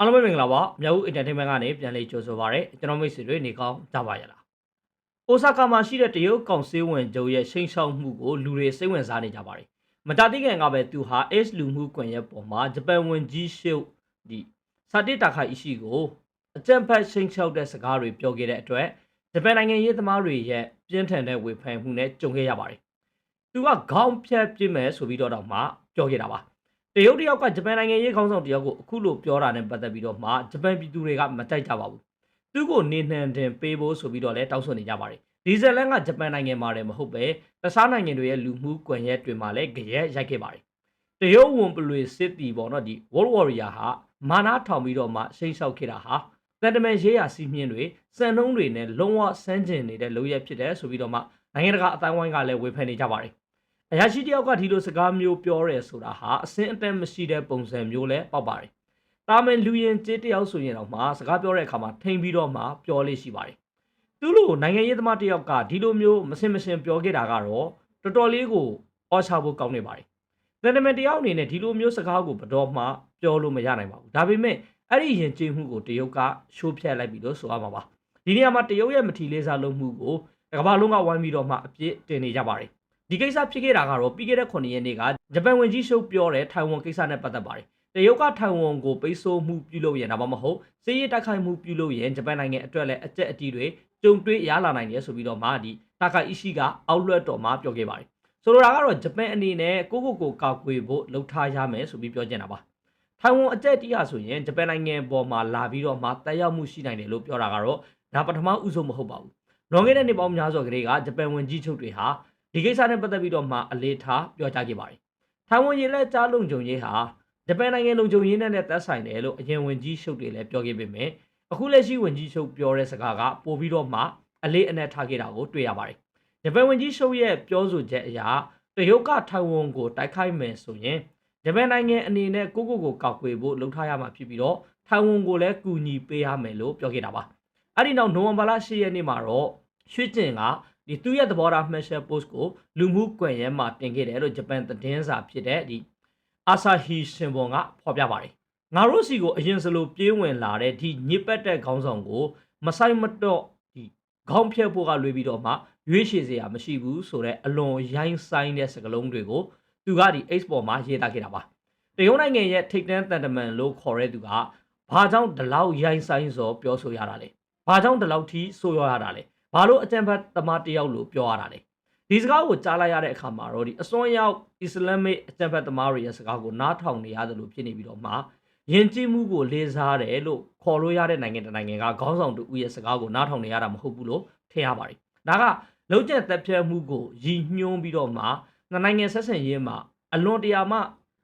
အားလုံးပဲမင်္ဂလာပါမြောက်ဦး entertainment ကနေပြန်လေးကြိုဆိုပါရစေကျွန်တော်မိတ်ဆွေတွေနေကောင်းကြပါရလားအိုဆာကာမှာရှိတဲ့တရုတ်ကောင်ဆေးဝင်ချုပ်ရဲ့ရှိန်ဆောင်မှုကိုလူတွေစိတ်ဝင်စားနေကြပါတယ်မတာတိကန်ကပဲသူဟာ H လူမှုကွန်ရက်ပေါ်မှာဂျပန်ဝင်ကြီးရှုပ်ဒီစာတိတာခိုင်အရှိကိုအကြံဖတ်ရှိန်ချောက်တဲ့စကားတွေပြောခဲ့တဲ့အတွက်ဂျပန်နိုင်ငံရေးသမားတွေရဲ့ပြင်းထန်တဲ့ဝေဖန်မှုနဲ့ကြုံခဲ့ရပါတယ်သူကခေါင်းဖြတ်ပြစ်မယ်ဆိုပြီးတော့တော့မှပြောခဲ့တာပါ တရုတ်တယောက်ကဂျပန်နိုင်ငံရေးခေါင်းဆောင်တယောက်ကိုအခုလိုပြောတာနဲ့ပတ်သက်ပြီးတော့မှဂျပန်ပြည်သူတွေကမကြိုက်ကြပါဘူး။သူ့ကိုနေနှံတင်ပေးဖို့ဆိုပြီးတော့လည်းတောင်းဆိုနေကြပါတယ်။ဒီဇယ်လန်ကဂျပန်နိုင်ငံမှာလည်းမဟုတ်ပဲတခြားနိုင်ငံတွေရဲ့လူမှုကွန်ရက်တွေမှာလည်းကြရက်ရိုက်ခဲ့ပါတယ်။တရုတ်ဝန်ပလွေစစ်တီပေါ့နော်ဒီ World Warrior ဟာမာနာထောင်ပြီးတော့မှရှိန်လျှောက်ခဲ့တာဟာတန်တမန်ရေးရာစီးမြင့်တွေစံနှုံးတွေနဲ့လုံးဝဆန်းကျင်နေတဲ့လုပ်ရက်ဖြစ်တယ်ဆိုပြီးတော့မှနိုင်ငံတကာအတိုင်းဝိုင်းကလည်းဝေဖန်နေကြပါတယ်။ အရာရှိတယောက်ကဒီလိုစကားမျိုးပြောရဲဆိုတာဟာအစင်အတန်မရှိတဲ့ပုံစံမျိုးလဲပေါက်ပါတယ်။တာမန်လူရင်ကျေးတယောက်ဆိုရင်တော့မှစကားပြောတဲ့အခါမှာထိန်ပြီးတော့မှပြောလေးရှိပါတယ်။သူ့လိုနိုင်ငံရေးသမားတယောက်ကဒီလိုမျိုးမစင်မစင်ပြောခဲ့တာကတော့တော်တော်လေးကိုအော်ချဖို့ကောင်းနေပါတယ်။တန်တမန်တယောက်အနေနဲ့ဒီလိုမျိုးစကားကိုဘယ်တော့မှပြောလို့မရနိုင်ပါဘူး။ဒါပေမဲ့အဲ့ဒီရင်ကျေးမှုကိုတရုတ်ကရှိုးဖြတ်လိုက်ပြီးတော့ဆိုရမှာပါ။ဒီနေရာမှာတရုတ်ရဲ့မထီလေးစားလုပ်မှုကိုကမ္ဘာလုံးကဝိုင်းပြီးတော့မှအပြစ်တင်နေကြပါတယ်။ ဒီကိစ္စဖြစ်ခဲ့တာကတော့ပြီးခဲ့တဲ့9ရက်နေ့ကဂျပန်ဝင်ကြီးရှုပ်ပြောတဲ့ထိုင်ဝမ်ကိစ္စနဲ့ပတ်သက်ပါတယ်။တရုတ်ကထိုင်ဝမ်ကိုပိတ်ဆို့မှုပြုလုပ်ရင်ဒါမှမဟုတ်စစ်ရေးတိုက်ခိုက်မှုပြုလုပ်ရင်ဂျပန်နိုင်ငံအတွက်လည်းအကျက်အတီးတွေကြုံတွေ့ရလာနိုင်တယ်ဆိုပြီးတော့မှဒီတာကာအီရှိကအောက်လွှတ်တော်မှာပြောခဲ့ပါတယ်။ဆိုလိုတာကတော့ဂျပန်အနေနဲ့ကိုကိုကိုကာကွယ်ဖို့လှုပ်ထားရမယ်ဆိုပြီးပြောချင်တာပါ။ထိုင်ဝမ်အကျက်တီးဟာဆိုရင်ဂျပန်နိုင်ငံပေါ်မှာလာပြီးတော့မှတက်ရောက်မှုရှိနိုင်တယ်လို့ပြောတာကတော့ဒါပထမဦးဆုံးမဟုတ်ပါဘူး။လွန်ခဲ့တဲ့နှစ်ပေါင်းများစွာကလေးကဂျပန်ဝင်ကြီးချုပ်တွေဟာ ဒီကိစ္စနဲ့ပတ်သက်ပြီးတော့မှအလေးထားပြောကြားခဲ့ပါတယ်။ထိုင်ဝမ်ရေလက်ကြားလုံခြုံရေးဟာဂျပန်နိုင်ငံလုံခြုံရေးနဲ့လည်းသက်ဆိုင်တယ်လို့အရင်ဝင်ကြီးရှုပ်တွေလည်းပြောခဲ့ပေမဲ့အခုလက်ရှိဝင်ကြီးရှုပ်ပြောတဲ့စကားကပိုပြီးတော့မှအလေးအနက်ထားခဲ့တာကိုတွေ့ရပါတယ်။ဂျပန်ဝင်ကြီးရှုပ်ရဲ့ပြောဆိုချက်အရတရုတ်ကထိုင်ဝမ်ကိုတိုက်ခိုက်မယ်ဆိုရင်ဂျပန်နိုင်ငံအနေနဲ့ကိုကိုကိုကောက်ွယ်ဖို့လှုံ့ထားရမှာဖြစ်ပြီးတော့ထိုင်ဝမ်ကိုလည်းကူညီပေးရမယ်လို့ပြောခဲ့တာပါ။အဲ့ဒီနောက်နိုဝင်ဘာလ10ရက်နေ့မှာတော့ရွှေကျင်က ဒီသူ့ရဲ့သဘောထား Marshall Post ကိုလူမှုကွန်ရက်မှာတင်ခဲ့တယ်လို့ဂျပန်သတင်းစာဖြစ်တဲ့ဒီ Asahi Shimbun ကဖော်ပြပါတယ်။ငါတို့စီကိုအရင်စလိုပြေးဝင်လာတဲ့ဒီညစ်ပတ်တဲ့ခေါင်းဆောင်ကိုမဆိုင်မတော့ဒီခေါင်းဖြတ်ဖို့ကလွေးပြီးတော့မှရွေးချယ်စရာမရှိဘူးဆိုတော့အလွန်ရိုင်းဆိုင်တဲ့စကားလုံးတွေကိုသူကဒီ X ပေါ်မှာရေးသားခဲ့တာပါ။တရုတ်နိုင်ငံရဲ့ထိပ်တန်းတန်တမန်လို့ခေါ်တဲ့သူကဘာကြောင့်ဒီလောက်ရိုင်းဆိုင်စောပြောဆိုရတာလဲ။ဘာကြောင့်ဒီလောက်ထိဆိုးရွားရတာလဲ။ ဘာလို့အကြံဖတ်သမားတယောက်လို့ပြောရတာလဲ။ဒီစကားကိုကြားလိုက်ရတဲ့အခါမှာတော့ဒီအစွန်းရောက်အစ္စလာမစ်အကြံဖတ်သမားတွေရဲ့စကားကိုနားထောင်နေရတယ်လို့ဖြစ်နေပြီးတော့မှယဉ်ကျေးမှုကိုလေးစားတယ်လို့ခေါ်လို့ရတဲ့နိုင်ငံတစ်နိုင်ငံကခေါင်းဆောင်တူရဲ့စကားကိုနားထောင်နေရတာမဟုတ်ဘူးလို့ထင်ရပါတယ်။ဒါကလုံးကျက်သက်ပြတ်မှုကိုရည်ညွှန်းပြီးတော့မှနှစ်နိုင်ငံဆက်ဆံရေးမှာအလွန်တရာမှ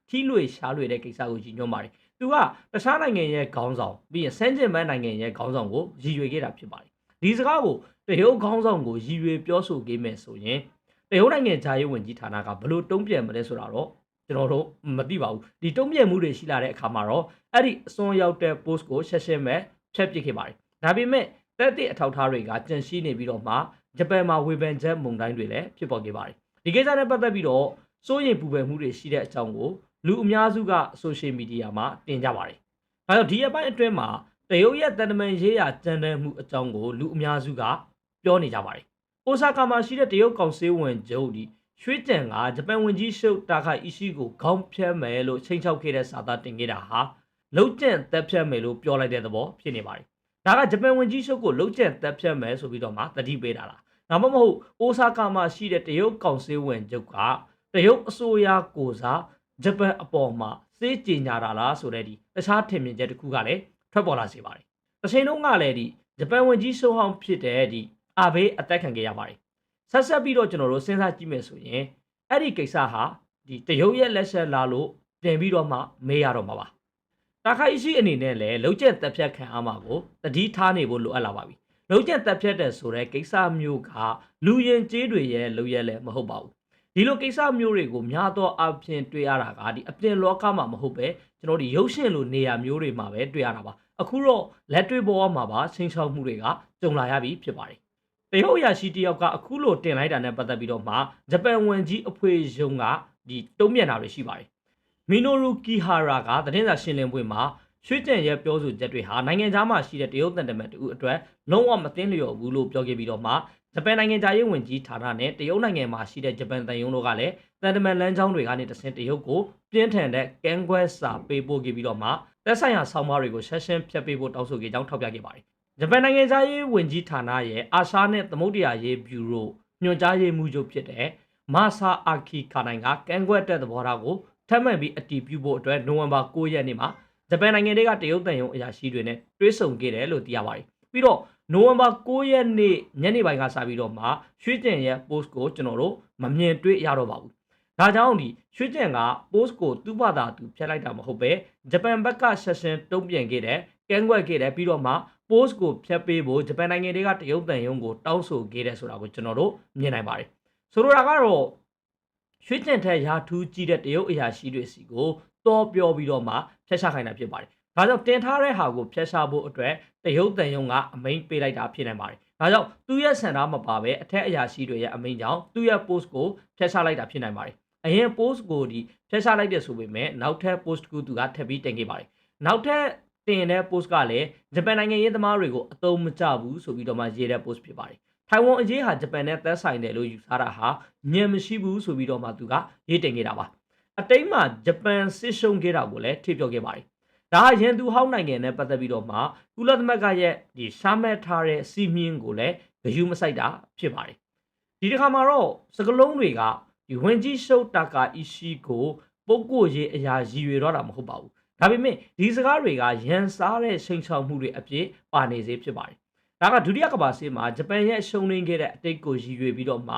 ထီးလွေရှားလွေတဲ့ကိစ္စကိုရည်ညွှန်းပါတယ်။သူကတခြားနိုင်ငံရဲ့ခေါင်းဆောင်ပြီးရင်ဆန်းကျင်ပန်းနိုင်ငံရဲ့ခေါင်းဆောင်ကိုရည်ရွယ်ခဲ့တာဖြစ်ပါတယ်။ဒီစကားကို တရုတ်ခေါင်းဆောင်ကိုရည်ရွယ်ပြောဆိုခဲ့မယ်ဆိုရင်တရုတ်နိုင်ငံဂျာရေးဝန်ကြီးဌာနကဘယ်လိုတုံ့ပြန်မလဲဆိုတော့ကျွန်တော်တို့မသိပါဘူးဒီတုံ့ပြန်မှုတွေရှိလာတဲ့အခါမှာတော့အဲ့ဒီအစွန်းရောက်တဲ့ post ကိုရှက်ရှက်မဲ့ဖျက်ပစ်ခဲ့ပါတယ်ဒါပေမဲ့တက်တဲ့အထောက်အထားတွေကကြန့်ရှိနေပြီးတော့မှဂျပန်မှာဝေဖန်ချက်မုံတိုင်းတွေလည်းဖြစ်ပေါ်ခဲ့ပါတယ်ဒီကိစ္စနဲ့ပတ်သက်ပြီးတော့စိုးရိမ်ပူပန်မှုတွေရှိတဲ့အကြောင်းကိုလူအများစုက social media မှာတင်ကြပါတယ်ဒါကြောင့်ဒီအပိုင်းအတွင်းမှာတရုတ်ရဲ့တန်တမန်ရေးရာကြံတမ်းမှုအကြောင်းကိုလူအများစုက ပြောနေကြပါတယ်အိုဆာကာမှာရှိတဲ့တရုတ်ကောင်ဆေးဝင်ဂျုံဒီရွှေကြံကဂျပန်ဝင်ကြီးရှုပ်တာခိုင်အီရှိကိုခေါင်းဖြတ်မယ်လို့ချိန်ချောက်ခဲ့တဲ့စာသားတင်ခဲ့တာဟာလုံကျန့်တက်ဖြတ်မယ်လို့ပြောလိုက်တဲ့သဘောဖြစ်နေပါတယ်။ဒါကဂျပန်ဝင်ကြီးရှုပ်ကိုလုံကျန့်တက်ဖြတ်မယ်ဆိုပြီးတော့မှတတိပေးတာလား။ဒါမှမဟုတ်အိုဆာကာမှာရှိတဲ့တရုတ်ကောင်ဆေးဝင်ချုပ်ကတရုတ်အစိုးရကိုစားဂျပန်အပေါ်မှာစေးကြင်ညာတာလားဆိုတဲ့ဒီတခြားထင်မြင်ချက်တစ်ခုကလည်းထွက်ပေါ်လာစေပါတယ်။တစ်ချိန်လုံးကလည်းဒီဂျပန်ဝင်ကြီးရှုံးဟောင်းဖြစ်တဲ့ဒီ အာဘေးအသက်ခံခဲ့ရပါတယ်။ဆက်ဆက်ပြီးတော့ကျွန်တော်တို့စဉ်းစားကြည့်မယ်ဆိုရင်အဲ့ဒီကိစ္စဟာဒီတရုတ်ရဲ့လက်ဆက်လာလို့တင်ပြီးတော့မှမေးရတော့မှာပါ။တာခိုင်ရှိအနေနဲ့လည်းလုံကျက်တက်ဖြတ်ခံအားမှာကိုတတိထားနေဖို့လိုအပ်လာပါပြီ။လုံကျက်တက်ဖြတ်တဲ့ဆိုတဲ့ကိစ္စမျိုးကလူရင်ကျေးတွေရဲ့လုံရက်လည်းမဟုတ်ပါဘူး။ဒီလိုကိစ္စမျိုးတွေကိုများသောအားဖြင့်တွေ့ရတာကဒီအပြင်လောကမှာမဟုတ်ပဲကျွန်တော်ဒီရုပ်ရှင်လိုနေရာမျိုးတွေမှာပဲတွေ့ရတာပါအခုတော့လက်တွေ့ပေါ်မှာပါချင်းချောက်မှုတွေကကြုံလာရပြီဖြစ်ပါတယ် တရုတ်ရရှိတယောက်ကအခုလိုတင်လိုက်တာနဲ့ပတ်သက်ပြီးတော့မှဂျပန်ဝန်ကြီးအဖွဲ့ယုံကဒီတုံးမြန်တာတွေရှိပါတယ်မီနိုရူကီဟာရာကသတင်းစာရှင်းလင်းပွဲမှာရွှေကျန်ရဲ့ပြောဆိုချက်တွေဟာနိုင်ငံသားမှရှိတဲ့တရုတ်တန်တမန်တူအတွက်လုံးဝမသိလျော်ဘူးလို့ပြောခဲ့ပြီးတော့မှဂျပန်နိုင်ငံသားရေးဝန်ကြီးဌာနနဲ့တရုတ်နိုင်ငံမှာရှိတဲ့ဂျပန်တန်ယုံတို့ကလည်းတန်တမန်လမ်းကြောင်းတွေကနေတဆင့်တရုတ်ကိုပြင်းထန်တဲ့ကန်းကွက်စာပေးပို့ခဲ့ပြီးတော့မှသက်ဆိုင်ရာဆောင်းပါးတွေကိုဆက်ရှင်ဖြတ်ပေးဖို့တောင်းဆိုခဲ့ကြောင်းထောက်ပြခဲ့ပါတယ် ဂျပန်နိုင်ငံသားရေးဝန်ကြီးဌာနရဲ့အာရှနဲ့သမုဒ္ဒရာရေးဘျူရိုညွှန်ကြားရေးမှူးချုပ်ဖြစ်တဲ့မဆာအာခီခါနိုင်ကကန်းကွက်တဲ့သဘောထားကိုထပ်မံပြီးအတည်ပြုဖို့အတွက်နိုဝင်ဘာ9ရက်နေ့မှာဂျပန်နိုင်ငံတွေကတရုတ်တန်ယုံအရာရှိတွေနဲ့တွဲဆုံခဲ့တယ်လို့သိရပါတယ်။ပြီးတော့နိုဝင်ဘာ9ရက်နေ့ညနေပိုင်းကစပြီးတော့မှရွှေကျင်ရဲ့ post ကိုကျွန်တော်တို့မမြင်တွေ့ရတော့ပါဘူး။ဒါကြောင့်ဒီရွှေကျင်က post ကိုသူ့ဘာသာသူဖျက်လိုက်တာမဟုတ်ပဲဂျပန်ဘက်ကဆက်ရှင်တုံ့ပြန်ခဲ့တယ်၊ကဲကွက်ခဲ့တယ်ပြီးတော့မှ post ကိုဖျက်ပေးဖို့ဂျပန်နိုင်ငံတွေကတရုတ်တန်ယုံကိုတောင်းဆိုခဲ့တယ်ဆိုတာကိုကျွန်တော်တို့မြင်နိုင်ပါတယ်။ဆိုလိုတာကတော့ရွှေကျင်ထက်ရာထူးကြီးတဲ့တရုတ်အရာရှိတွေစီကိုတော့ပြောပြီးတော့မှဖျက်ချခိုင်းတာဖြစ်ပါတယ်။ဒါကြောင့်တင်ထားတဲ့ဟာကိုဖျက်ချဖို့အတွက်တရုတ်တန်ယုံကအမိန်ပေးလိုက်တာဖြစ်နိုင်ပါတယ်။ဒါကြောင့်သူ့ရဲ့စံသားမပါပဲအထက်အရာရှိတွေရဲ့အမိန်ကြောင့်သူ့ရဲ့ post ကိုဖျက်ချလိုက်တာဖြစ်နိုင်ပါတယ်။အရင် post ကိုဒီဖျက်ချလိုက်တဲ့ဆိုပေမဲ့နောက်ထပ် post ကိုသူကထပ်ပြီးတင်ခဲ့ပါတယ်။နောက်ထပ် တင်တဲ့ post ကလည်းဂျပန်နိုင်ငံရေးသမားတွေကိုအတုံးမကျဘူးဆိုပြီးတော့မှရေးတဲ့ post ဖြစ်ပါတယ်။ထိုင်ဝမ်အရေးဟာဂျပန်နဲ့သက်ဆိုင်တယ်လို့ယူဆတာဟာညံမရှိဘူးဆိုပြီးတော့မှသူကရေးတင်ခဲ့တာပါ။အတိတ်မှာဂျပန်စစ်ရှုံးခဲ့တာကိုလည်းထိပြောခဲ့ပါတယ်။ဒါဟာရန်သူဟောင်းနိုင်ငံနဲ့ပတ်သက်ပြီးတော့မှကုလသမဂ္ဂရဲ့ဒီရှားမဲ့ထားတဲ့စီမင်းကိုလည်းဂယုမဆိုင်တာဖြစ်ပါတယ်။ဒီတစ်ခါမှာတော့စကလုံးတွေကဒီဝင်ကြီးရှုပ်တာကာအီရှိကိုပုတ်ကိုရေးအရာရည်ရွယ်တော့တာမဟုတ်ပါဘူး။ ဒါပေမဲ့ဒီစကားတွေကရန်စားတဲ့ချိန်ချောင်မှုတွေအပြည့်ပါနေစေဖြစ်ပါတယ်။ဒါကဒုတိယကမ္ဘာစစ်မှာဂျပန်ရဲ့ရှုံးနိမ့်ခဲ့တဲ့အတိတ်ကိုရည်ရွယ်ပြီးတော့မှ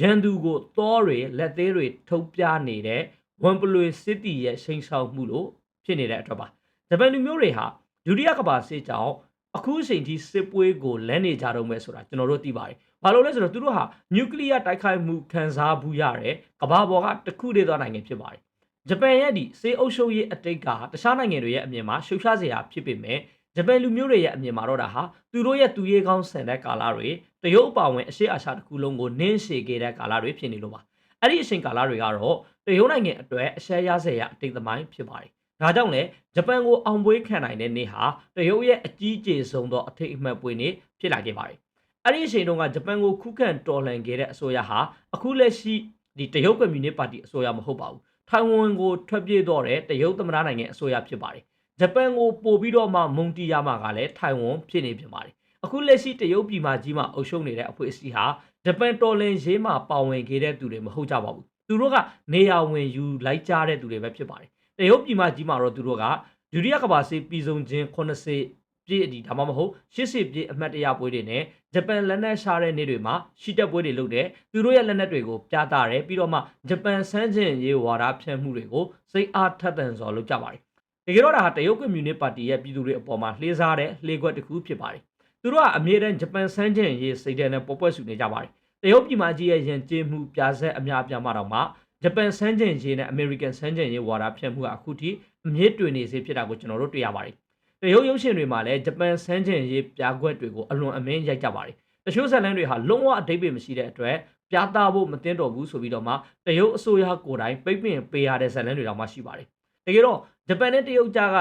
ရန်သူကိုသောတွေလက်သေးတွေထုတ်ပြနေတဲ့ဝန်ပလွေစစ်တီရဲ့ချိန်ချောင်မှုလို့ဖြစ်နေတဲ့အတွက်ပါဂျပန်လူမျိုးတွေဟာဒုတိယကမ္ဘာစစ်ကြောင့်အခုအချိန်ထိစစ်ပွဲကိုလမ်းနေကြတော့မယ်ဆိုတာကျွန်တော်တို့သိပါတယ်။ဘာလို့လဲဆိုတော့သူတို့ဟာနျူကလ িয়ার တိုက်ခိုက်မှုခံစားဘူးရတဲ့ကမ္ဘာပေါ်ကတခုတည်းသောနိုင်ငံဖြစ်ပါတယ်။ ဂျပန်ရဲ့ဒီစေအုပ်ရှုပ်ရေးအတိတ်ကတခြားနိုင်ငံတွေရဲ့အမြင်မှာရှုပ်ရှားစရာဖြစ်ပေမဲ့ဂျပန်လူမျိုးတွေရဲ့အမြင်မှာတော့ဒါဟာသူတို့ရဲ့သူရေးကောင်းဆန်တဲ့ကာလတွေတရုတ်အပါဝင်အရှေ့အာရှတစ်ခုလုံးကိုနင်းရှည်ခဲ့တဲ့ကာလတွေဖြစ်နေလို့ပါအဲ့ဒီအချိန်ကာလတွေကတော့တရုတ်နိုင်ငံအတွက်အရှက်ရစရာအတိတ်သမိုင်းဖြစ်ပါတယ်ဒါကြောင့်လေဂျပန်ကိုအောင်ပွဲခံနိုင်တဲ့နေ့ဟာတရုတ်ရဲ့အကြီးကျယ်ဆုံးသောအထိတ်အမှတ်ပွဲနေ့ဖြစ်လာခဲ့ပါတယ်အဲ့ဒီအချိန်တုန်းကဂျပန်ကိုခုခံတော်လှန်ခဲ့တဲ့အစိုးရဟာအခုလက်ရှိဒီတရုတ်ကွန်မြူနစ်ပါတီအစိုးရမဟုတ်ပါဘူး ထိုင်ဝမ်ကိုထွက်ပြေးတော့တဲ့တရုတ်သမ္မတနိုင်ငံအစိုးရဖြစ်ပါတယ်ဂျပန်ကိုပို့ပြီးတော့မှမုန်တီယာမှာကလည်းထိုင်ဝမ်ဖြစ်နေပြန်ပါတယ်အခုလက်ရှိတရုတ်ပြည်မှာကြီးမှာအုပ်ချုပ်နေတဲ့အဖွဲ့အစည်းဟာဂျပန်တော်လင်ရေးမှာပါဝင်ခဲ့တဲ့သူတွေမဟုတ်ကြပါဘူးသူတို့ကနေရာဝင်ယူလိုက်ကြတဲ့သူတွေပဲဖြစ်ပါတယ်တရုတ်ပြည်မှာကြီးမှာတော့သူတို့ကဒုတိယကမ္ဘာစစ်ပြည်စုံချင်း80 ပြည့်အဒီဒါမှမဟုတ်80ပြည့်အမှတ်တရပွဲတွေနဲ့ဂျပန်လက်နက်ရှာတဲ့နေ့တွေမှာရှီတက်ပွဲတွေလုပ်တယ်သူတို့ရဲ့လက်နက်တွေကိုပြသတယ်ပြီးတော့မှဂျပန်စမ်းကျင်ရေးဝါဒဖြန့်မှုတွေကိုစိတ်အားထက်သန်စွာလုပ်ကြပါတယ်တကယ်တော့ဒါဟာတရုတ်ကွန်မြူနစ်ပါတီရဲ့ပြည်သူတွေအပေါ်မှာလှေးစားတဲ့လှေခွက်တစ်ခုဖြစ်ပါတယ်သူတို့ကအမြဲတမ်းဂျပန်စမ်းကျင်ရေးစိတ်ထဲနဲ့ပေါ်ပွက်စုနေကြပါတယ်တရုတ်ပြည်မှာကြီးရဲ့ယဉ်ကျေးမှုပြဆက်အများအပြားမှတော့မှဂျပန်စမ်းကျင်ရေးနဲ့အမေရိကန်စမ်းကျင်ရေးဝါဒဖြန့်မှုကအခုထိအမြင့်တွင်နေစေဖြစ်တာကိုကျွန်တော်တို့တွေ့ရပါတယ် တရုတ်ရုပ်ရှင်တွေမှာလည်းဂျပန်စမ်းကျင်ရေးပြကွက်တွေကိုအလွန်အမင်းရိုက်ကြပါတယ်တချို့ဇာတ်လမ်းတွေဟာလုံးဝအတိတ်ပဲမရှိတဲ့အတွက်ပြသဖို့မတင်တော်ဘူးဆိုပြီးတော့မှတရုတ်အစိုးရကိုယ်တိုင်ပိတ်ပင်ပေးရတဲ့ဇာတ်လမ်းတွေတောင်မှရှိပါတယ်တကယ်တော့ဂျပန်နဲ့တရုတ်ကြားက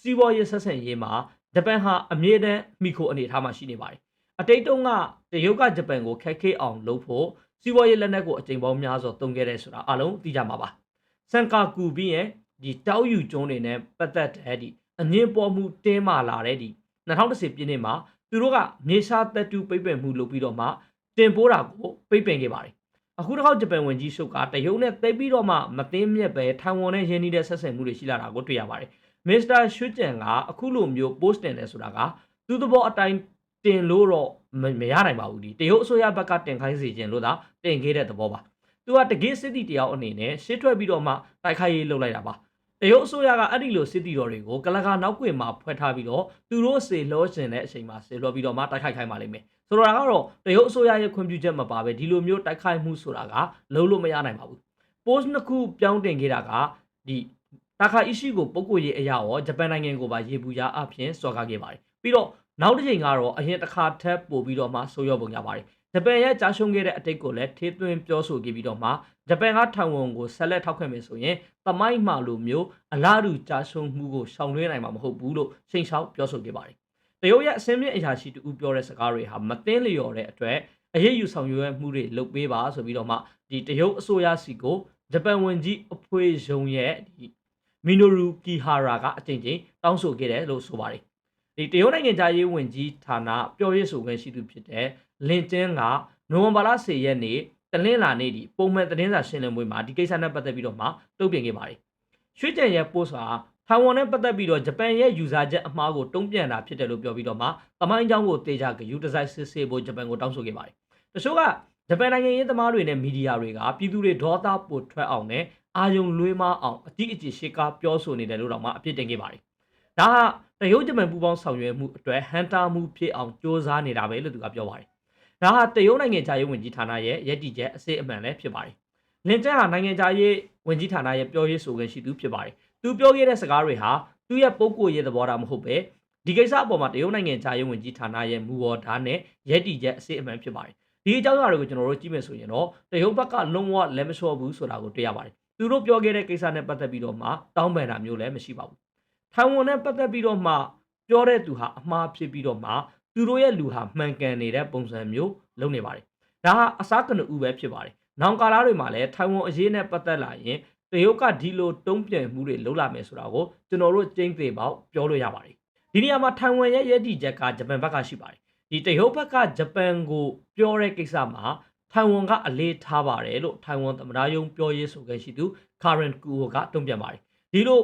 စီးပွားရေးဆက်ဆံရေးမှာဂျပန်ဟာအမြဲတမ်းမိခိုအနေအထားမှာရှိနေပါတယ်အတိတ်တုန်းကတရုတ်ကဂျပန်ကိုခက်ခဲအောင်လုပ်ဖို့စီးပွားရေးလက်နက်ကိုအကြိမ်ပေါင်းများစွာတုံခဲ့တဲ့ဆိုတာအလုံးသိကြမှာပါစန်ကာကူပြီးရင်ဒီတောက်ယူကျုံးတွေနဲ့ပတ်သက်တဲ့ဒီ အငင်းပေါ်မှုတင်းမာလာတဲ့ဒီ2010ပြည့်နှစ်မှာသူတို့ကမြေရှားသက်တူပိတ်ပင်မှုလုပ်ပြီးတော့မှတင်ပိုးတာကိုပိတ်ပင်ခဲ့ပါတယ်အခုတစ်ခေါက်ဂျပန်ဝန်ကြီးရှုပ်ကတရုတ်နဲ့သိပြီးတော့မှမသိမြက်ပဲထိုင်ဝမ်နဲ့ယင်းနှီးတဲ့ဆက်ဆံမှုတွေရှိလာတာကိုတွေ့ရပါတယ်မစ္စတာရှွတ်ကျန်ကအခုလိုမျိုး post တင်တယ်ဆိုတာကသူ့သဘောအတိုင်းတင်လို့တော့မရနိုင်ပါဘူးဒီတရုတ်အစိုးရဘက်ကတင်ခိုင်းစီခြင်းလို့သာတင်ခဲ့တဲ့သဘောပါသူကတကယ်စစ်တီတယောက်အနေနဲ့ရှစ်ထွက်ပြီးတော့မှတိုက်ခိုက်ရေးလုပ်လိုက်တာပါ တရုတ်အစိုးရကအဲ့ဒီလိုစစ်တီတော်တွေကိုကလကာနောက်ကွယ်မှာဖွဲ့ထားပြီးတော့သူတို့စေလောကျင်တဲ့အချိန်မှာစေလောပြီးတော့မှတိုက်ခိုက်ခိုင်းပါလိမ့်မယ်ဆိုတော့ကတော့တရုတ်အစိုးရရဲ့ခွင့်ပြုချက်မပါပဲဒီလိုမျိုးတိုက်ခိုက်မှုဆိုတာကလုံးလို့မရနိုင်ပါဘူး post နှစ်ခုပြောင်းတင်ခဲ့တာကဒီတာခါအီရှိကိုပုတ်ကိုရေးအရာရောဂျပန်နိုင်ငံကိုပါရေပူရာအဖြစ်စော်ကားခဲ့ပါတယ်ပြီးတော့နောက်တစ်ချိန်ကတော့အရင်တစ်ခါထပ်ပို့ပြီးတော့မှဆိုးရောပုံရပါတယ်ဂျပန်ရဲ့ကြာရှုံးခဲ့တဲ့အတိတ်ကိုလည်းထေးသွင်းပြောဆိုခဲ့ပြီးတော့မှ ဂျပန်ကထိုင်ဝမ်ကိုဆက်လက်ထောက်ခံမယ်ဆိုရင်သမိုင်းမှလိုမျိုးအလားတူကြာရှုံးမှုကိုရှောင်လွှဲနိုင်မှာမဟုတ်ဘူးလို့ချိန်ချောက်ပြောဆိုခဲ့ပါတယ်။တရုတ်ရဲ့အစင်းမြင့်အရာရှိတူပြောတဲ့စကားတွေဟာမသိလျော်တဲ့အတွက်အရေးယူဆောင်ရွက်မှုတွေလုပ်ပေးပါဆိုပြီးတော့မှဒီတရုတ်အစိုးရစီကိုဂျပန်ဝန်ကြီးအဖွဲ့ရုံးရဲ့ဒီမီနိုရူကီဟာရာကအကြိမ်ကြိမ်တောင်းဆိုခဲ့တယ်လို့ဆိုပါတယ်။ဒီတရုတ်နိုင်ငံသားရေးဝန်ကြီးဌာနပြောရေးဆိုခွင့်ရှိသူဖြစ်တဲ့လင်ကျင်းကနိုဝင်ဘာလ10ရက်နေ့တ လင်းလာနေ့ဒီပုံမှန်သတင်းစာရှင်းလင်းပွဲမှာဒီကိစ္စနဲ့ပတ်သက်ပြီးတော့မှတုံ့ပြန်ခဲ့ပါတယ်။ရွှေကျန်ရဲ့ post ဟာထိုင်ဝမ်နဲ့ပတ်သက်ပြီးတော့ဂျပန်ရဲ့ယူဆချက်အမှားကိုတုံ့ပြန်တာဖြစ်တယ်လို့ပြောပြီးတော့မှသမိုင်းကြောင်းကိုတေချာဂယူဒီဇိုင်းစစ်ဆေးဖို့ဂျပန်ကိုတောင်းဆိုခဲ့ပါတယ်။တချို့ကဂျပန်နိုင်ငံရေးသမားတွေနဲ့မီဒီယာတွေကပြည်သူတွေဒေါသပိုထွက်အောင်နဲ့အာယုံလွှဲမအောင်အတိအကျရှေ့ကပြောဆိုနေတယ်လို့တော့မှအပြစ်တင်ခဲ့ပါတယ်။ဒါဟာတရုတ်ဂျပန်ပူးပေါင်းဆောင်ရွက်မှုအတွက်ဟန်တာမှုဖြစ်အောင်စ조사နေတာပဲလို့သူကပြောပါတယ်။ ဒါဟာတရုတ်နိုင်ငံခြားရေးဝန်ကြီးဌာနရဲ့ရည်တည်ချက်အစစ်အမှန်လည်းဖြစ်ပါတယ်။လင်ကျန်းဟာနိုင်ငံခြားရေးဝန်ကြီးဌာနရဲ့ပြောရေးဆိုခွင့်ရှိသူဖြစ်ပါတယ်။သူပြောခဲ့တဲ့စကားတွေဟာသူ့ရဲ့ပုံကိုယ်ရေးသဘောထားမဟုတ်ပဲဒီကိစ္စအပေါ်မှာတရုတ်နိုင်ငံခြားရေးဝန်ကြီးဌာနရဲ့မူဝါဒနဲ့ရည်တည်ချက်အစစ်အမှန်ဖြစ်ပါတယ်။ဒီအကြောင်းအရာတွေကိုကျွန်တော်တို့ကြည့်မယ်ဆိုရင်တော့တရုတ်ဘက်ကလုံးဝလက်မလျှော့ဘူးဆိုတာကိုတွေ့ရပါတယ်။သူတို့ပြောခဲ့တဲ့ကိစ္စနဲ့ပတ်သက်ပြီးတော့မှတောင်းပန်တာမျိုးလည်းမရှိပါဘူး။ထိုင်ဝမ်နဲ့ပတ်သက်ပြီးတော့မှပြောတဲ့သူဟာအမှားဖြစ်ပြီးတော့မှ သူတို့ရဲ့လူဟာမှန်ကန်နေတဲ့ပုံစံမျိုးလုပ်နေပါတယ်။ဒါဟာအစားကနဦးပဲဖြစ်ပါတယ်။နောင်ကာလတွေမှာလည်းထိုင်ဝမ်အရေးနဲ့ပတ်သက်လာရင်တရုတ်ကဒီလိုတုံ့ပြန်မှုတွေလုပ်လာမယ်ဆိုတာကိုကျွန်တော်တို့ကျင်းသေးပေါက်ပြောလို့ရပါတယ်။ဒီနေရာမှာထိုင်ဝမ်ရဲ့ရည်တည်ချက်ကဂျပန်ဘက်ကရှိပါတယ်။ဒီတရုတ်ဘက်ကဂျပန်ကိုပြောတဲ့ကိစ္စမှာထိုင်ဝမ်ကအလေးထားပါတယ်လို့ထိုင်ဝမ်သမ္မတရုံးပြောရေးဆိုခဲ့ရှိသူ Karen Kuo ကတုံ့ပြန်ပါတယ်။ဒီလို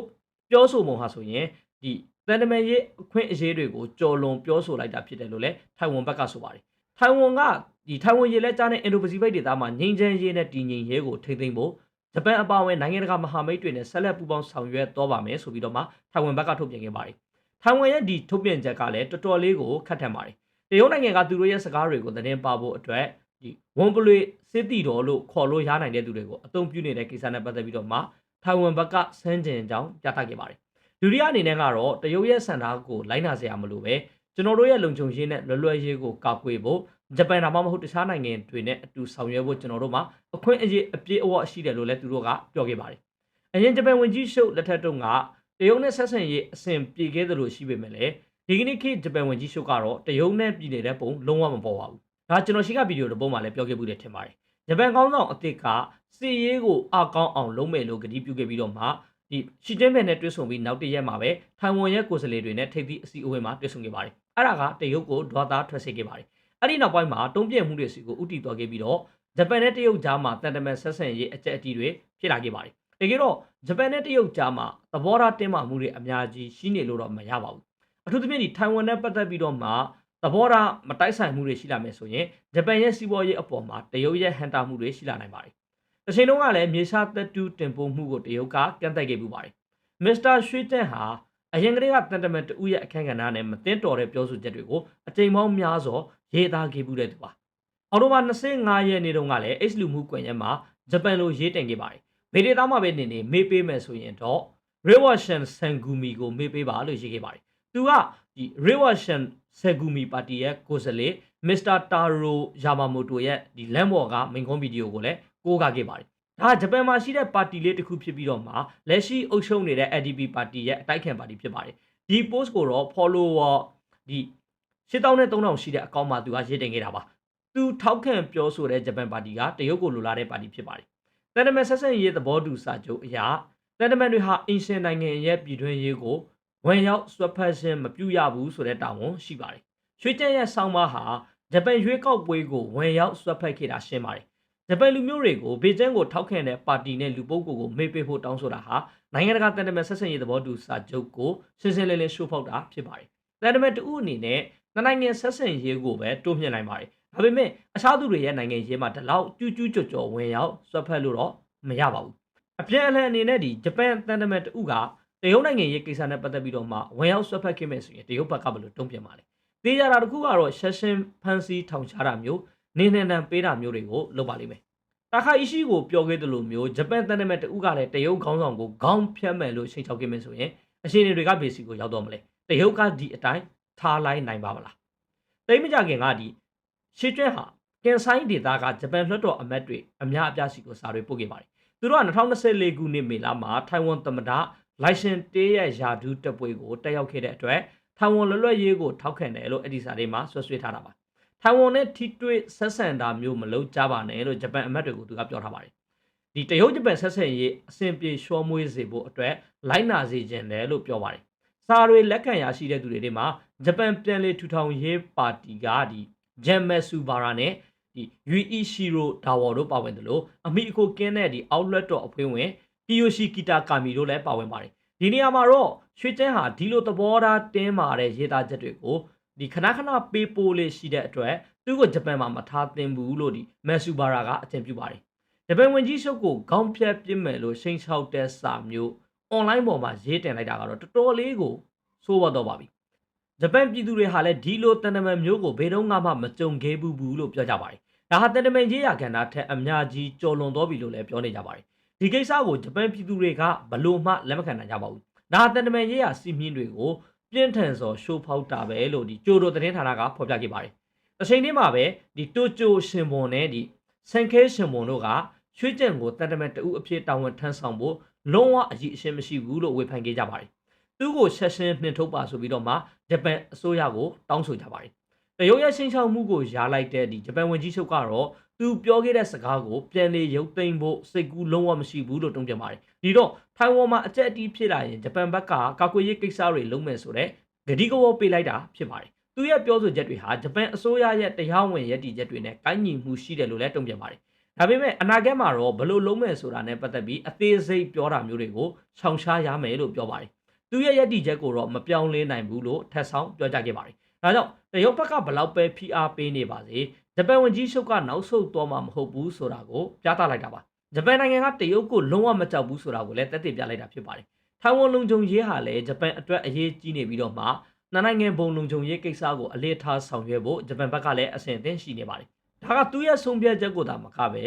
ပြောဆိုပုံဟာဆိုရင်ဒီ တန်တမန်ရေးအခွင့်အရေးတွေကိုကြော်လွန်ပြောဆိုလိုက်တာဖြစ်တယ်လို့လည်းထိုင်ဝမ်ဘက်ကဆိုပါတယ်။ထိုင်ဝမ်ကဒီထိုင်ဝမ်ရေလက်ကြားနဲ့အင်ဒိုပစိဖိတ်ဒေသမှာငြိမ်းချမ်းရေးနဲ့တည်ငြိမ်ရေးကိုထိန်းသိမ်းဖို့ဂျပန်အပါအဝင်နိုင်ငံတကာမဟာမိတ်တွေနဲ့ဆက်လက်ပူးပေါင်းဆောင်ရွက်တော့ပါမယ်ဆိုပြီးတော့မှထိုင်ဝမ်ဘက်ကထုတ်ပြန်ခဲ့ပါတယ်။ထိုင်ဝမ်ရဲ့ဒီထုတ်ပြန်ချက်ကလည်းတော်တော်လေးကိုခတ်ထန်ပါတယ်။တရုတ်နိုင်ငံကသူတို့ရဲ့စကားတွေကိုသတင်းပါဖို့အတွက်ဒီဝန်ပလွေစစ်တီတော်လို့ခေါ်လို့ရနိုင်တဲ့သူတွေကိုအသုံးပြုနေတဲ့ကိစ္စနဲ့ပတ်သက်ပြီးတော့မှထိုင်ဝမ်ဘက်ကစမ်းကြင်ကြောင်းပြသခဲ့ပါတယ်။ ဒုတိယအနေနဲ့ကတော့တရုတ်ရဲ့စံသားကိုလိုက်နာစရာမလိုပဲကျွန်တော်တို့ရဲ့လုံခြုံရေးနဲ့လွယ်လွယ်ရေးကိုကာကွယ်ဖို့ဂျပန်ဒါမှမဟုတ်တခြားနိုင်ငံတွေနဲ့အတူဆောင်ရွက်ဖို့ကျွန်တော်တို့မှာအခွင့်အရေးအပြည့်အဝရှိတယ်လို့လည်းသူတို့ကပြောခဲ့ပါတယ်။အရင်ဂျပန်ဝန်ကြီးရှုပ်လက်ထက်တုန်းကတရုတ်နဲ့ဆက်ဆံရေးအဆင်ပြေခဲ့သလိုရှိပေမဲ့လည်းဒီကနေ့ခေတ်ဂျပန်ဝန်ကြီးရှုပ်ကတော့တရုတ်နဲ့ပြည်နေတဲ့ပုံလုံးဝမပေါ်ပါဘူး။ဒါကျွန်တော်ရှိကဗီဒီယိုတစ်ပုဒ်မှာလည်းပြောခဲ့မှုတွေထင်ပါတယ်။ဂျပန်ကောင်းဆောင်အစ်စ်ကစီရေးကိုအကောင်းအောင်လုပ်မယ်လို့ကတိပြုခဲ့ပြီးတော့မှ ဒီရှီကျင်းဘန်နဲ့တွေ့ဆုံပြီးနောက်တရက်မှာပဲထိုင်ဝမ်ရဲ့ကိုယ်စားလှယ်တွေနဲ့ထိပ်သီးအစည်းအဝေးမှာတွေ့ဆုံခဲ့ပါတယ်။အဲ့ဒါကတရုတ်ကိုဒေါသထွက်စေခဲ့ပါတယ်။အဲ့ဒီနောက်ပိုင်းမှာတုံ့ပြန်မှုတွေစီကိုဥတီသွားခဲ့ပြီးတော့ဂျပန်နဲ့တရုတ်ကြားမှာတန်တမန်ဆက်ဆံရေးအကြက်အတီးတွေဖြစ်လာခဲ့ပါတယ်။တကယ်တော့ဂျပန်နဲ့တရုတ်ကြားမှာသဘောထားတင်းမာမှုတွေအများကြီးရှိနေလို့တော့မရပါဘူး။အထူးသဖြင့်ဒီထိုင်ဝမ်နဲ့ပတ်သက်ပြီးတော့မှသဘောထားမတိုက်ဆိုင်မှုတွေရှိလာမယ်ဆိုရင်ဂျပန်ရဲ့စီးပွားရေးအပေါ်မှာတရုတ်ရဲ့ဟန်တာမှုတွေရှိလာနိုင်ပါတယ်။ တစ်ချိန်လုံးကလည်းမြေရှားသက်တူးတင်ပို့မှုကိုတရုတ်ကကန့်သက်ခဲ့ပူပါတယ်။မစ္စတာရွှေတန့်ဟာအရင်ကတည်းကတန်တမန်တူရဲ့အခန့်ကဏ္ဍနဲ့မတင်တော်တဲ့ပြောဆိုချက်တွေကိုအကြိမ်ပေါင်းများစွာရေးသားခဲ့မှုတဲ့သူပါ။အော်တိုဘာ25ရက်နေ့တုန်းကလည်း H လူမှုကွန်ရက်မှာဂျပန်လိုရေးတင်ခဲ့ပါတယ်။ဗေဒေသားမှာပဲနေနေမေးပေးမယ်ဆိုရင်တော့ Rewashan Sangumi ကိုမေးပေးပါလို့ရေးခဲ့ပါတယ်။သူကဒီ Rewashan Sangumi ပါတီရဲ့ကိုယ်စားလှယ် Mr. Taro Yamamoto ရဲ့ဒီလမ်းပေါ်ကမိန့်ခွန်းဗီဒီယိုကိုလည်း ကိုးကားခဲ့ပါတယ်။ဒါဂျပန်မှာရှိတဲ့ပါတီလေးတစ်ခုဖြစ်ပြီးတော့မှလက်ရှိအုပ်ချုပ်နေတဲ့ ADP ပါတီရဲ့အတိုက်ခံပါတီဖြစ်ပါတယ်။ဒီ post ကိုတော့ follower ဒီ8000နဲ့3000ရှိတဲ့အကောင့်မှာသူကရေးတင်ခဲ့တာပါ။သူထောက်ခံပြောဆိုတဲ့ဂျပန်ပါတီကတရုတ်ကိုလိုလားတဲ့ပါတီဖြစ်ပါတယ်။တန်တမန်ဆက်ဆံရေးသဘောတူစာချုပ်အရတန်တမန်တွေဟာအင်ရှင်နိုင်ငံရဲ့ပြည်တွင်းရေးကိုဝန်ရောက်ဆွတ်ဖက်ခြင်းမပြုရဘူးဆိုတဲ့တာဝန်ရှိပါတယ်။ရွှေကျန်းရဲ့ဆောင်းပါးဟာဂျပန်ရွေးကောက်ပွဲကိုဝန်ရောက်ဆွတ်ဖက်ခဲ့တာရှင်းပါတယ်။ ဂျပန်လူမျိုးတွေကိုဘေကျန်းကိုထောက်ခံတဲ့ပါတီနဲ့လူပုဂ္ဂိုလ်ကိုမေးပေးဖို့တောင်းဆိုတာဟာနိုင်ငံတကာတန်တမန်ဆက်ဆံရေးသဘောတူစာချုပ်ကိုရှင်းရှင်းလင်းလင်းရှိုးဖောက်တာဖြစ်ပါတယ်။တန်တမန်တူအနေနဲ့နိုင်ငံဆက်ဆံရေးကိုပဲတိုးမြှင့်နိုင်ပါတယ်။ဒါပေမဲ့အခြားသူတွေရဲ့နိုင်ငံရေးမှာဒီလောက်ကျူးကျူးကြော်ကြော်ဝင်ရောက်ဆွတ်ဖက်လို့တော့မရပါဘူး။အပြန်အလှန်အနေနဲ့ဒီဂျပန်တန်တမန်တူကတရုတ်နိုင်ငံရဲ့ကိစ္စနဲ့ပတ်သက်ပြီးတော့မှဝင်ရောက်ဆွတ်ဖက်ခင်မယ်ဆိုရင်တရုတ်ဘက်ကဘယ်လိုတုံ့ပြန်မှာလဲ။သေးကြတာတခုကတော့ရှက်ရှင်းဖန်စီထောင်ချတာမျိုး နေနေနံပေးတာမျိုးတွေကိုလုပ်ပါလိမ့်မယ်။တာခါအီရှိကိုပြောခဲ့သလိုမျိုးဂျပန်တန်တမန်တူကလည်းတရုတ်ခေါင်းဆောင်ကိုခေါင်းဖြတ်မယ်လို့ချိန်ချောက်ခင်မယ်ဆိုရင်အရှင်တွေကဘေစီကိုရောက်တော့မလဲ။တရုတ်ကဒီအတိုင်းထားလိုက်နိုင်ပါမလား။တိတ်မကြခင်ကဒီရှေ့ကျွန်းဟာကင်ဆိုင်ဒေတာကဂျပန်လွှတ်တော်အမတ်တွေအများအပြားရှိကိုစာတွေပို့ခဲ့ပါတယ်သူတို့က2024ခုနှစ်မေလမှာထိုင်ဝမ်သမ္မတလိုက်ရှင်တေးရဲ့ယာဒူးတပ်ပွဲကိုတက်ရောက်ခဲ့တဲ့အတွက်ထိုင်ဝမ်လွတ်လပ်ရေးကိုထောက်ခံတယ်လို့အဲ့ဒီစာတွေမှာဆွဆွေးထားတာပါ ထိုင်ဝမ်နဲ့ထိတွေ့ဆက်ဆံတာမျိုးမလုပ်ကြပါနဲ့လို့ဂျပန်အမတ်တွေကိုသူကပြောထားပါတယ်ဒီတရုတ်ဂျပန်ဆက်ဆံရေးအဆင်ပြေရှောမွေးစေဖို့အတွက်လိုက်နာစေခြင်းတယ်လို့ပြောပါတယ်စာတွေလက်ခံရရှိတဲ့သူတွေထဲမှာဂျပန်ပြန်လည်ထူထောင်ရေးပါတီကဒီဂျမ်မက်ဆူဘာရာနဲ့ဒီယူအီရှီရိုဒါဝါတို့ပါဝင်တယ်လို့အမိအကိုကင်းတဲ့ဒီအောက်လက်တော်အဖွဲ့ဝင်ကီယိုရှိကီတာကာမီတို့လည်းပါဝင်ပါတယ်ဒီနေရာမှာတော့ရွှေကျန်းဟာဒီလိုသဘောထားတင်းမာတဲ့ရေးသားချက်တွေကို ဒီခဏခဏပေးပို့လေးရှိတဲ့အတွက်သူ့ကိုဂျပန်မှာမထားသင့်ဘူးလို့ဒီမက်ဆူဘာရာကအကြံပြုပါတယ်ဂျပန်ဝင်ကြီးချုပ်ကိုခေါင်းဖြတ်ပြစ်မယ်လို့ရှိန်ချောက်တဲ့စာမျိုးအွန်လိုင်းပေါ်မှာရေးတင်လိုက်တာကတော့တော်တော်လေးကိုစိုးဝတ်တော့ပါပြီဂျပန်ပြည်သူတွေဟာလည်းဒီလိုတန်တမန်မျိုးကိုဘယ်တော့မှမကြုံခဲ့ဘူးဘူးလို့ပြောကြပါတယ်ဒါဟာတန်တမန်ကြီးရာကဏ္ဍထက်အများကြီးကျော်လွန်သွားပြီလို့လည်းပြောနေကြပါတယ်ဒီကိစ္စကိုဂျပန်ပြည်သူတွေကဘလို့မှလက်မခံနိုင်ကြပါဘူးဒါဟာတန်တမန်ကြီးရာစီမင်းတွေကို ပြင်းထန်စွာရှိုးဖောက်တာပဲလို့ဒီကျိုးတို့သတင်းဌာနကဖော်ပြခဲ့ပါတယ်တစ်ချိန်တည်းမှာပဲဒီတိုကျိုရှင်ဘွန်နဲ့ဒီဆန်ခဲရှင်ဘွန်တို့ကရွှေကျန်ကိုတန်တမန်တဦးအဖြစ်တာဝန်ထမ်းဆောင်ဖို့လုံးဝအကြီးအရှင်းမရှိဘူးလို့ဝေဖန်ခဲ့ကြပါတယ်သူ့ကိုဆက်ရှင်နှင်ထုတ်ပါဆိုပြီးတော့မှဂျပန်အစိုးရကိုတောင်းဆိုကြပါတယ်တရုတ်ရဲ့ရှင်းချောက်မှုကိုယားလိုက်တဲ့ဒီဂျပန်ဝန်ကြီးချုပ်ကတော့ သူပြောခဲ့တဲ့စကားကိုပြန်လေရုပ်သိမ်းဖို့စိတ်ကူးလုံးဝမရှိဘူးလို့တုံ့ပြန်ပါတယ်ဒီတော့ထိုင်ဝမ်မှာအကြက်အတီးဖြစ်လာရင်ဂျပန်ဘက်ကကာကွယ်ရေးကိစ္စတွေလုံးမယ်ဆိုတော့ဂတိကဝပေးလိုက်တာဖြစ်ပါတယ်သူရဲ့ပြောဆိုချက်တွေဟာဂျပန်အစိုးရရဲ့တရားဝင်ရည်တည်ချက်တွေနဲ့ကိုင်းညီမှုရှိတယ်လို့လည်းတုံ့ပြန်ပါတယ်ဒါပေမဲ့အနာဂတ်မှာတော့ဘယ်လိုလုံးမယ်ဆိုတာနဲ့ပတ်သက်ပြီးအသေးစိတ်ပြောတာမျိုးတွေကိုရှောင်ရှားရမယ်လို့ပြောပါတယ်သူရဲ့ရည်တည်ချက်ကိုတော့မပြောင်းလဲနိုင်ဘူးလို့ထပ်ဆောင်ပြောကြားခဲ့ပါတယ်ဒါကြောင့်တရုတ်ဘက်ကဘလောက်ပဲဖိအားပေးနေပါစေ ဂျပန်ဝန်ကြီးချုပ်ကနောက်ဆုတ်သွားမှာမဟုတ်ဘူးဆိုတာကိုပြသလိုက်တာပါဂျပန်နိုင်ငံကတရုတ်ကိုလုံးဝမကြောက်ဘူးဆိုတာကိုလည်းသက်သေပြလိုက်တာဖြစ်ပါတယ်ထိုင်ဝမ်လုံခြုံရေးဟာလည်းဂျပန်အတွက်အရေးကြီးနေပြီးတော့မှနှစ်နိုင်ငံဘုံလုံခြုံရေးကိစ္စကိုအလေးထားဆောင်ရွက်ဖို့ဂျပန်ဘက်ကလည်းအဆင်သင့်ရှိနေပါတယ်ဒါကသူ့ရဲ့ဆုံးဖြတ်ချက်ကိုသာမကပဲ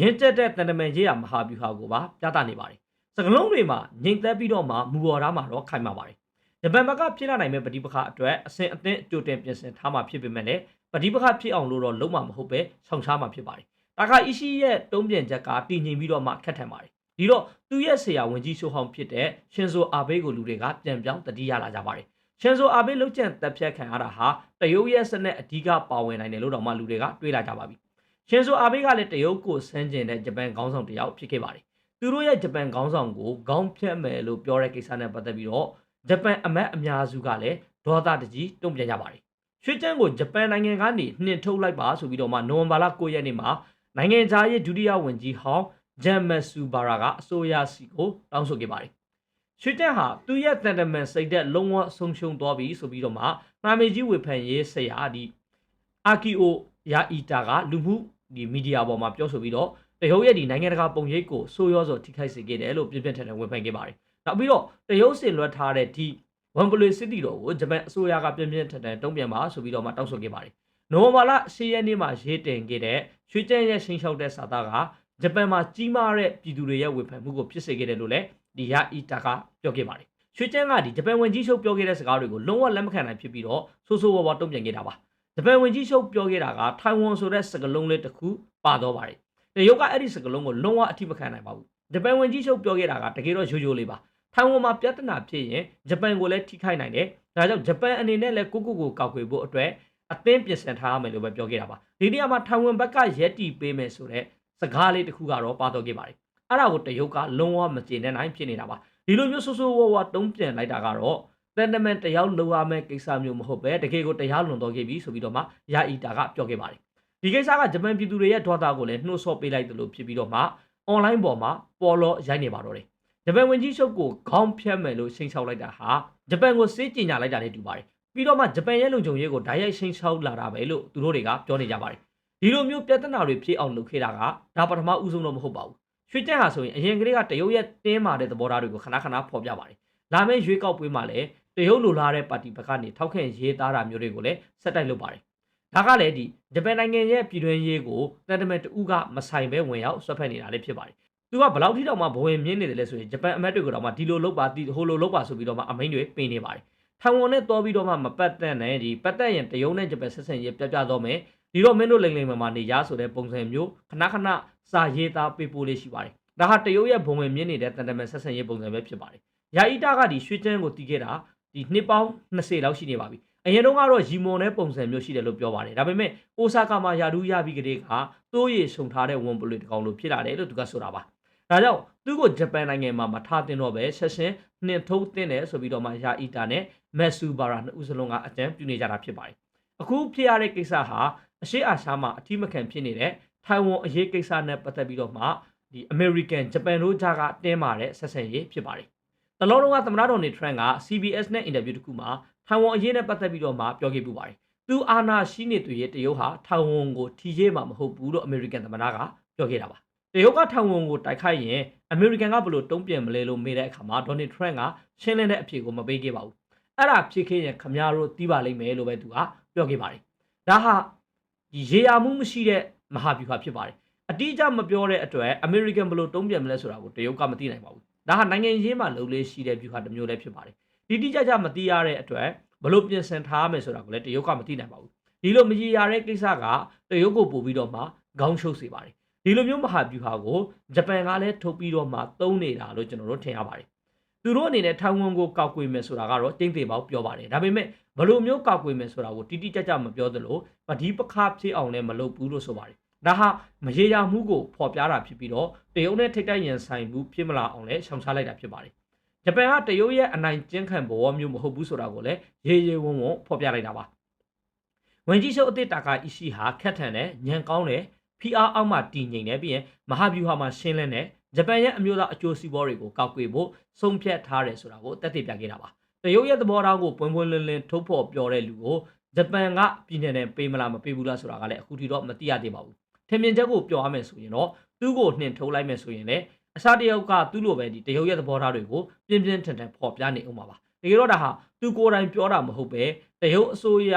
ရင်းကျက်တဲ့တန်တမန်ရေးရာမဟာဗျူဟာကိုပါပြသနေပါတယ်စကလုံးတွေမှာငြိမ်သက်ပြီးတော့မှမူပေါ်သားမှာတော့ခိုင်မာပါတယ် ဂျပန်ဘက်ကဖြစ်လာနိုင်မဲ့ပဋိပက္ခအတွက်အစဉ်အသင့်ကြိုတင်ပြင်ဆင်ထားမှာဖြစ်ပေမဲ့လည်းပဋိပက္ခဖြစ်အောင်လို့တော့လုံးဝမဟုတ်ပဲဆောင်ရှားမှာဖြစ်ပါတယ်။ဒါကအီရှိရဲ့တုံးပြန်ချက်ကတည်ငြိမ်ပြီးတော့မှခက်ထန်ပါတယ်။ဒီတော့သူ့ရဲ့ဆရာဝန်ကြီးရှိုးဟောင်းဖြစ်တဲ့ရှင်ဇိုအာဘေးကိုလူတွေကပြန်ပြောင်းတတိရလာကြပါတယ်။ရှင်ဇိုအာဘေးလုတ်ကြံတက်ဖြတ်ခံရတာဟာတရုတ်ရဲ့စနက်အဓိကပါဝင်နိုင်တယ်လို့တော့မှလူတွေကတွေးလာကြပါပြီ။ရှင်ဇိုအာဘေးကလည်းတရုတ်ကိုဆန်းကျင်တဲ့ဂျပန်ခေါင်းဆောင်တစ်ယောက်ဖြစ်ခဲ့ပါတယ်။သူတို့ရဲ့ဂျပန်ခေါင်းဆောင်ကိုခေါင်းဖြတ်မယ်လို့ပြောတဲ့ကိစ္စနဲ့ပတ်သက်ပြီးတော့ ဂျပန်အမတ်အများစုကလည်းဒေါသတကြီးတုံ့ပြန်ကြပါတယ်။ရွှေကျန်းကိုဂျပန်နိုင်ငံကနေနှင်ထုတ်လိုက်ပါဆိုပြီးတော့မှနိုဝင်ဘာလ9ရက်နေ့မှာနိုင်ငံခြားရေးဒုတိယဝန်ကြီးဟောင်းဂျမ်မက်ဆူဘာရာကအစိုးရစီကိုတောင်းဆိုခဲ့ပါတယ်။ရွှေကျန်းဟာသူ့ရဲ့တန်တမန်စိတ်သက်လုံးဝဆုံးရှုံးသွားပြီဆိုပြီးတော့မှနာမည်ကြီးဝေဖန်ရေးဆရာဒီအာကီအိုယာအီတာကလူမှုဒီမီဒီယာပေါ်မှာပြောဆိုပြီးတော့တရုတ်ရဲ့ဒီနိုင်ငံတကာပုံရိပ်ကိုဆိုးရောစွာထိခိုက်စေခဲ့တယ်လို့ပြပြထန်ထန်ဝေဖန်ခဲ့ပါတယ်။ နောက်ပြီးတော့တရုတ်စင်လွှတ်ထားတဲ့ဒီဝန်ပလွေစစ်တီတော်ကိုဂျပန်အစိုးရကပြင်းပြင်းထန်ထန်တုံ့ပြန်ပါဆိုပြီးတော့မှတောင်းဆိုခဲ့ပါတယ်။နိုဝင်ဘာလ10ရက်နေ့မှာရေးတင်ခဲ့တဲ့ရွှေကျန်းရဲ့ရှင်းလျှောက်တဲ့စာသားကဂျပန်မှာကြီးမားတဲ့ပြည်သူတွေရဲ့ဝေဖန်မှုကိုဖြစ်စေခဲ့တယ်လို့လည်းဒီယာအီတာကပြောခဲ့ပါတယ်။ရွှေကျန်းကဒီဂျပန်ဝန်ကြီးချုပ်ပြောခဲ့တဲ့စကားတွေကိုလုံးဝလက်မခံနိုင်ဖြစ်ပြီးတော့ဆိုးဆိုးဝါးဝါတုံ့ပြန်ခဲ့တာပါ။ဂျပန်ဝန်ကြီးချုပ်ပြောခဲ့တာကထိုင်ဝမ်ဆိုတဲ့စကားလုံးလေးတစ်ခုပါတော့ပါတယ်။တရုတ်ကအဲ့ဒီစကားလုံးကိုလုံးဝအထိမခံနိုင်ပါဘူး။ ဂျပန်ဝန်ကြီးချုပ်ပြောခဲ့တာကတကယ်တော့ရိုးရိုးလေးပါ။ထိုင်ဝမ်မှာပြဿနာဖြစ်ရင်ဂျပန်ကိုလည်းထိခိုက်နိုင်တယ်။ဒါကြောင့်ဂျပန်အနေနဲ့လည်းကိုကိုကိုကောက်ွယ်ဖို့အတွက်အသင်းပြင်ဆင်ထားရမယ်လို့ပဲပြောခဲ့တာပါ။ဒီနေရာမှာထိုင်ဝမ်ဘက်ကရက်တီပေးမယ်ဆိုတော့စကားလေးတစ်ခုကတော့ပါတော့ခဲ့ပါတယ်။အဲ့ဒါကိုတရုတ်ကလုံးဝမကျေနပ်နိုင်ဖြစ်နေတာပါ။ဒီလိုမျိုးဆိုးဆိုးဝါးဝါတုံးပြန်လိုက်တာကတော့တန်တမန်တယောက်လိုရမယ့်ကိစ္စမျိုးမဟုတ်ပဲတကယ်ကိုတရားလွန်တော်ခဲ့ပြီဆိုပြီးတော့မှယာအီတာကပြောခဲ့ပါတယ်။ဒီကိစ္စကဂျပန်ပြည်သူတွေရဲ့ဒေါသကိုလည်းနှိုးဆော့ပေးလိုက်တယ်လို့ဖြစ်ပြီးတော့မှ အွန်လိုင်းပေါ်မှာပေါ်လောရိုက်နေပါတော့တယ်။ဂျပန်ဝင်ကြီးချုပ်ကိုခေါင်းဖြတ်မယ်လို့ချိန်ချောက်လိုက်တာဟာဂျပန်ကိုစေးကျင်ညာလိုက်တာနဲ့တူပါတယ်။ပြီးတော့မှဂျပန်ရဲ့လုံခြုံရေးကိုဓာတ်ရိုက်ချိန်ချောက်လာတာပဲလို့သူတို့တွေကပြောနေကြပါတယ်။ဒီလိုမျိုးပြဿနာတွေဖြစ်အောင်လုပ်ခဲ့တာကဒါပထမဦးဆုံးတော့မဟုတ်ပါဘူး။ရွှေကျန်းဟာဆိုရင်အရင်ကလေးကတရုတ်ရဲ့တင်းမာတဲ့သဘောထားတွေကိုခဏခဏဖော်ပြပါတယ်။လာမယ့်ရွေးကောက်ပွဲမှာလည်းတရုတ်လိုလားတဲ့ပါတီဘက်ကနေထောက်ခံရေးသားတာမျိုးတွေကိုလည်းဆက်တိုက်လုပ်ပါတယ်။ ဒါကလည်းဒီဂျပန်နိုင်ငံရဲ့ပြည်တွင်းရေးကိုတန်တမန်တူကမဆိုင်ပဲဝင်ရောက်ဆွတ်ဖက်နေတာလည်းဖြစ်ပါတယ်။သူကဘလောက်ထိတောင်မှဘဝင်မြင့်နေတယ်လဲဆိုရင်ဂျပန်အမတ်တွေကိုတော့မှဒီလိုလုပ်ပါဒီဟိုလိုလုပ်ပါဆိုပြီးတော့မှအမိန့်တွေပေးနေပါတယ်။ထိုင်ဝမ်နဲ့တော်ပြီးတော့မှမပတ်သက်နဲ့ဒီပတ်သက်ရင်တရုတ်နဲ့ဂျပန်ဆက်ဆံရေးပြပြတော့မယ်ဒီတော့မင်းတို့လိမ့်လိမ့်မမာနေရဆိုတဲ့ပုံစံမျိုးခဏခဏစာရေးသားပေးပို့လေးရှိပါတယ်ဒါဟာတရုတ်ရဲ့ဘုံဝင်မြင့်နေတဲ့တန်တမန်ဆက်ဆံရေးပုံစံပဲဖြစ်ပါတယ်ယာအီတာကဒီရွှေချမ်းကိုတီးခဲ့တာဒီနှစ်ပေါင်း20လောက်ရှိနေပါပြီ အရင်တုန်းကတော့ရီမွန်တဲ့ပုံစံမျိုးရှိတယ်လို့ပြောပါတယ်ဒါပေမဲ့အိုဆာကာမှာယာဒူးရပြီးကလေးကတိုးရီဆုံထားတဲ့ဝန်ပလွေတကောင်လိုဖြစ်လာတယ်လို့သူကဆိုတာပါဒါကြောင့်သူ့ကိုဂျပန်နိုင်ငံမှာမထားတင်တော့ပဲဆက်ရှင်နှင်ထုတ်တင်တယ်ဆိုပြီးတော့မှယာအီတာနဲ့မက်ဆူဘာရာနှစ်ဦးစလုံးကအကြံပြုနေကြတာဖြစ်ပါတယ်အခုဖြစ်ရတဲ့ကိစ္စဟာအရှိအာရှမှာအထီးမခံဖြစ်နေတဲ့ထိုင်ဝမ်အရေးကိစ္စနဲ့ပတ်သက်ပြီးတော့မှဒီအမေရိကန်ဂျပန်တို့ကြားကတင်းမာတဲ့ဆက်ဆံရေးဖြစ်ပါတယ်တလုံးလုံးကသမ္မတတော်နေထရန့်က CBS နဲ့အင်တာဗျူးတစ်ခုမှာ ထိုင်ဝမ်အရေးနဲ့ပတ်သက်ပြီးတော့မှပြောခဲ့ပူပါတယ်သူအာနာရှိနေသူရဲ့တရုတ်ဟာထိုင်ဝမ်ကိုထီရေးမှာမဟုတ်ဘူးလို့အမေရိကန်သမ္မတကပြောခဲ့တာပါတရုတ်ကထိုင်ဝမ်ကိုတိုက်ခိုက်ရင်အမေရိကန်ကဘယ်လိုတုံ့ပြန်မလဲလို့မေးတဲ့အခါမှာဒေါ်နယ်ထရန့်ကရှင်းလင်းတဲ့အဖြေကိုမပေးခဲ့ပါဘူးအဲ့ဒါဖြစ်ခဲ့ရင်ခမများတို့သိပါလိမ့်မယ်လို့ပဲသူကပြောခဲ့ပါတယ်ဒါဟာဒီရေယာမှုမရှိတဲ့မဟာဗျူဟာဖြစ်ပါတယ်အတိအကျမပြောတဲ့အတွက်အမေရိကန်ဘယ်လိုတုံ့ပြန်မလဲဆိုတာကိုတရုတ်ကမသိနိုင်ပါဘူးဒါဟာနိုင်ငံရေးမှာလုံလေးရှိတဲ့ဗျူဟာတစ်မျိုးလည်းဖြစ်ပါတယ် ဒီတိကျကျမသိရတဲ့အတွက်ဘယ်လိုပြင်ဆင်ထားမယ်ဆိုတာကိုလည်းတရုတ်ကမသိနိုင်ပါဘူးဒီလိုမရေရာတဲ့ကိစ္စကတရုတ်ကိုပို့ပြီးတော့မှခေါင်းရှုပ်စေပါတယ်ဒီလိုမျိုးမဟာဗျူဟာကိုဂျပန်ကလည်းထုတ်ပြီးတော့မှသုံးနေတာလို့ကျွန်တော်တို့ထင်ရပါတယ်သူတို့အနေနဲ့ထိုင်ဝမ်ကိုကောက်ကွေမယ်ဆိုတာကတော့တိမ့်သိပေါက်ပြောပါတယ်ဒါပေမဲ့ဘယ်လိုမျိုးကောက်ကွေမယ်ဆိုတာကိုတိတိကျကျမပြောသလိုပဒီပခါဖြစ်အောင်လည်းမလုပ်ဘူးလို့ဆိုပါတယ်ဒါဟာမရေရာမှုကိုဖော်ပြတာဖြစ်ပြီးတော့တရုတ်နဲ့ထိတ်တိုက်ရန်ဆိုင်မှုဖြစ်မလာအောင်လည်းရှောင်ရှားလိုက်တာဖြစ်ပါတယ် ဂျပန်ကတရုတ်ရဲ့အနိုင်ကျင့်ခံဘဝမျိုးမဟုတ်ဘူးဆိုတာကိုလည်းရေရေဝုံဝုံဖော်ပြလိုက်တာပါဝင်ကြီးချုပ်အသစ်တာကာအီရှိဟာခက်ထန်တဲ့ညံကောင်းတဲ့ PR အောက်မှာတည်ငြိမ်နေပြီးရင်မဟာဗျူဟာမှာရှင်းလင်းတဲ့ဂျပန်ရဲ့အမျိုးသားအကျိုးစီးပွားတွေကိုကောက်ကွေဖို့ဆုံးဖြတ်ထားတယ်ဆိုတာကိုတက်တည်ပြခဲ့တာပါတရုတ်ရဲ့သဘောထားကိုပွင့်ပွင့်လင်းလင်းထုတ်ဖော်ပြောတဲ့လူကိုဂျပန်ကပြည်နယ်နဲ့ပေးမလားမပေးဘူးလားဆိုတာကလည်းအခုထိတော့မသိရသေးပါဘူးထင်မြင်ချက်ကိုပြောရမယ်ဆိုရင်တော့သူ့ကိုနှင်ထုတ်လိုက်မယ်ဆိုရင်လည်း အစားတရုတ်ကသူ့လိုပဲဒီတရုတ်ရဲ့သဘောထားတွေကိုပြင်းပြင်းထန်ထန်ဖော်ပြနေအောင်ပါပါတကယ်တော့ဒါဟာသူကိုယ်တိုင်ပြောတာမဟုတ်ပဲတရုတ်အစိုးရ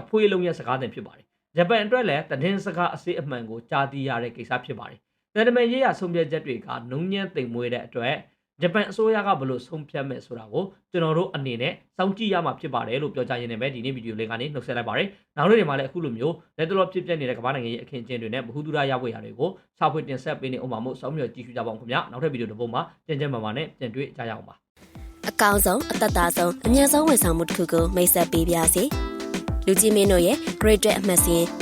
အဖွေးလုံးရဲ့စကားသံဖြစ်ပါတယ်ဂျပန်အတွက်လည်းတည်င်းစကားအစစ်အမှန်ကိုကြားသိရတဲ့ကိစ္စဖြစ်ပါတယ်။တန်တမန်ရေးရဆုံးဖြတ်ချက်တွေကနုံညံ့သိမ်မွေးတဲ့အတွက် ဂျပန်အစိုးရကဘယ်လိုဆုံးဖြတ်မဲ့ဆိုတာကိုကျွန်တော်တို့အနေနဲ့စောင့်ကြည့်ရမှာဖြစ်ပါတယ်လို့ပြောကြားရင်းနဲ့ပဲဒီနေ့ဗီဒီယိုလေးကနေနှုတ်ဆက်လိုက်ပါတယ်။နောက်နေ့တွေမှာလည်းအခုလိုမျိုးလက်တလောဖြစ်ပျက်နေတဲ့ကမ္ဘာနိုင်ငံရေးအခင်းအကျင်းတွေနဲ့ဗဟုသုတရဝေရာတွေကိုစာဖွေတင်ဆက်ပေးနေအောင်ပါမို့စောင့်မျှော်ကြည့်ရှုကြပါအောင်ခင်ဗျာ။နောက်ထပ်ဗီဒီယိုတစ်ပုဒ်မှာကြင်ကြင်မာမာနဲ့ပြန်တွေ့ကြရအောင်ပါ။အကောင်းဆုံးအသက်သာဆုံးအမြတ်ဆုံးဝန်ဆောင်မှုတစ်ခုကိုမိတ်ဆက်ပေးပါစီလူကြီးမင်းတို့ရဲ့ Great အမှတ်စဉ်